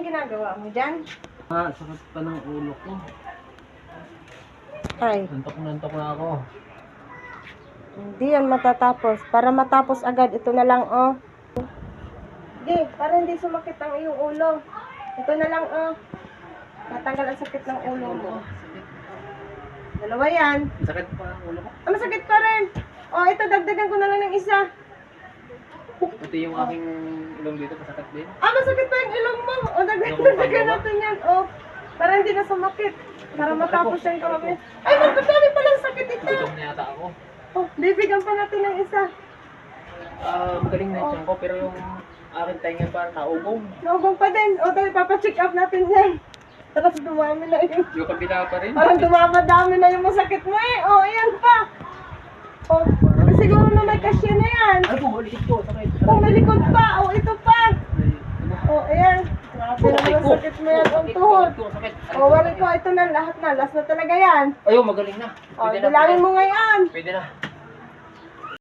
yung ginagawa mo dyan? Ah, sakit pa ng ulo ko. Ay, Nantok na nantok na ako. hindi yan matatapos. Para matapos agad, ito na lang, oh. Hindi, para hindi sumakit ang iyong ulo. Ito na lang, oh. Natanggal ang sakit ng ulo mo. Dalawa yan. Sakit pa ang ulo ko. Ah, masakit pa rin. Oh, ito, dagdagan ko na lang ng isa. Pati yung aking ilong dito, masakit din. Ah, masakit pa yung ilong mo. Panggawa? natin yan. Oh, para hindi na sumakit. Para matapos yung kami. Ay, magkakami pa lang sakit ito. Gutom na yata ako. Oh, bibigyan pa natin ng isa. Ah, magaling na yung tiyan ko, pero yung aking tainga parang naugong. Naubang pa din. O, tayo, papacheck up natin yan. Tapos dumami na yung... Yung kabila pa rin. Parang dumamadami na yung masakit mo eh. O, ayan pa. O, siguro na may kasya na yan. Ano po, ulit ko, sakit. O, may likod pa. O, ito pa. Ay, ano? O, ayan. Grabe naman ang sakit mo yan. Ang tuhod. Sakit. O, wala ko. Ito na. Lahat na. Last na talaga yan. Ayun, magaling na. O, Pwede na, bilangin mo ngayon. Pwede na.